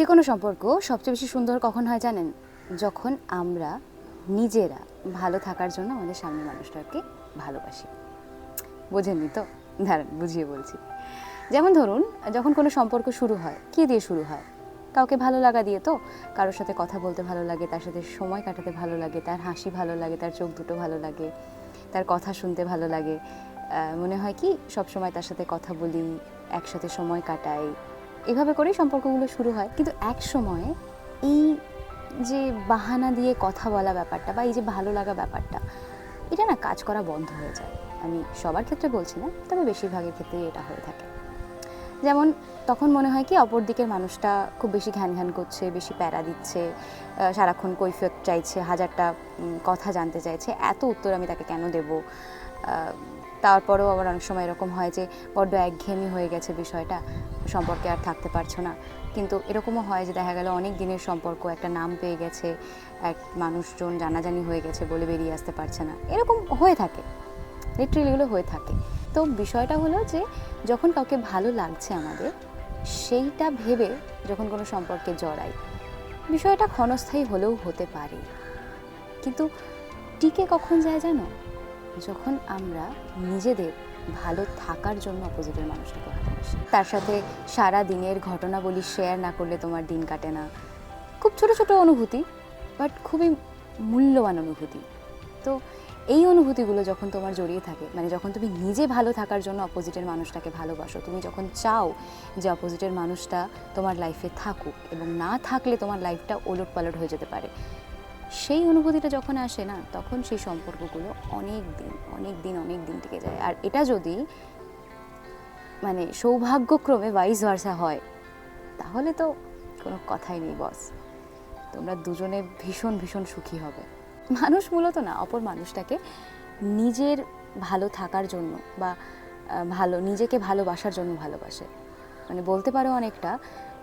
যে কোনো সম্পর্ক সবচেয়ে বেশি সুন্দর কখন হয় জানেন? যখন আমরা নিজেরা ভালো থাকার জন্য আমাদের সামনের মানুষটাকে ভালোবাসি। বোঝেননি তো? দাঁড়ান, বুঝিয়ে বলছি। যেমন ধরুন, যখন কোনো সম্পর্ক শুরু হয়, কী দিয়ে শুরু হয়? কাউকে ভালো লাগা দিয়ে তো? কারোর সাথে কথা বলতে ভালো লাগে, তার সাথে সময় কাটাতে ভালো লাগে, তার হাসি ভালো লাগে, তার চোখ দুটো ভালো লাগে, তার কথা শুনতে ভালো লাগে। মনে হয় কি সব সময় তার সাথে কথা বলি, একসাথে সময় কাটাই এভাবে করেই সম্পর্কগুলো শুরু হয়। কিন্তু এক সময় এই যে বাহানা দিয়ে কথা বলা ব্যাপারটা বা এই যে ভালো লাগা ব্যাপারটা, এটা না কাজ করা বন্ধ হয়ে যায়। আমি সবার ক্ষেত্রে বলছি না, তবে বেশিরভাগের ক্ষেত্রেই এটা হয়ে থাকে। যেমন তখন মনে হয় কি, অপর দিকের মানুষটা খুব বেশি ঘ্যান ঘ্যান করছে, বেশি প্যারা দিচ্ছে সারাক্ষণ কৈফিয়ত চাইছে, হাজারটা কথা জানতে চাইছে, এত উত্তর আমি তাকে কেন দেব? তারপরেও আবার অনেক সময় এরকম হয় যে বড্ড একঘেয়েমি হয়ে গেছে বিষয়টা। সম্পর্কে আর থাকতে পারছ না। কিন্তু এরকমও হয় যে দেখা গেল অনেক দিনের সম্পর্ক, একটা নাম পেয়ে গেছে, এক মানুষজন জানাজানি হয়ে গেছে বলে বেরিয়ে আসতে পারছে না। এরকম হয়ে থাকে লিটারেলি এগুলো হয়ে থাকে। তো বিষয়টা হলো যে যখন কাউকে ভালো লাগছে আমাদের, সেইটা ভেবে যখন কোনো সম্পর্কে জড়াই, বিষয়টা ক্ষণস্থায়ী হলেও হতে পারে। কিন্তু টিকে কখন যায় জানো? যখন আমরা নিজেদের ভালো থাকার জন্য অপোজিটের মানুষটাকে ভালোবাসি তার সাথে সারা দিনের ঘটনাবলী শেয়ার না করলে তোমার দিন কাটে না। খুব ছোট ছোট অনুভূতি বাট খুবই মূল্যবান অনুভূতি। তো এই অনুভূতিগুলো যখন তোমার জড়িয়ে থাকে মানে যখন তুমি নিজে ভালো থাকার জন্য অপোজিটের মানুষটাকে ভালোবাসো, তুমি যখন চাও যে অপোজিটের মানুষটা তোমার লাইফে থাকুক এবং না থাকলে তোমার লাইফটা ওলট পালট হয়ে যেতে পারে সেই অনুভূতিটা যখন আসে না, তখন সেই সম্পর্কগুলো অনেক দিন অনেক দিন অনেক দিন টিকে যায়। আর এটা যদি মানে সৌভাগ্যক্রমে ভাইস ভার্সা হয়, তাহলে তো কোনো কথাই নেই বস তোমরা দুজনে ভীষণ ভীষণ সুখী হবে। মানুষ মূলত না, অপর মানুষটাকে নিজের ভালো থাকার জন্য বা ভালো, নিজেকে ভালোবাসার জন্য ভালোবাসে। মানে বলতে পারো অনেকটা,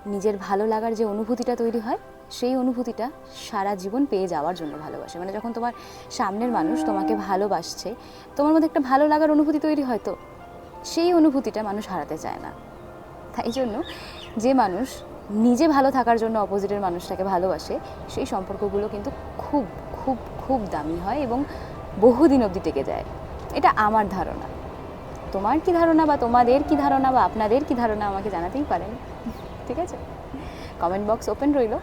নিজের ভালো লাগার যে অনুভূতিটা তৈরি হয় সেই অনুভূতিটা সারা জীবন পেয়ে যাওয়ার জন্য ভালোবাসে। মানে যখন তোমার সামনের মানুষ তোমাকে ভালোবাসছে, তোমার মধ্যে একটা ভালো লাগার অনুভূতি তৈরি হয় তো, সেই অনুভূতিটা মানুষ হারাতে চায় না। তাই জন্য যে মানুষ নিজে ভালো থাকার জন্য অপোজিটের মানুষটাকে ভালোবাসে, সেই সম্পর্কগুলো কিন্তু খুব খুব খুব দামি হয় এবং বহুদিন অবধি টেকে যায়। এটা আমার ধারণা। তোমার কি ধারণা বা তোমাদের কি ধারণা বা আপনাদের কি ধারণা আমাকে জানাতেই পারেন। ঠিক আছে? কমেন্ট বক্স ওপেন রইল।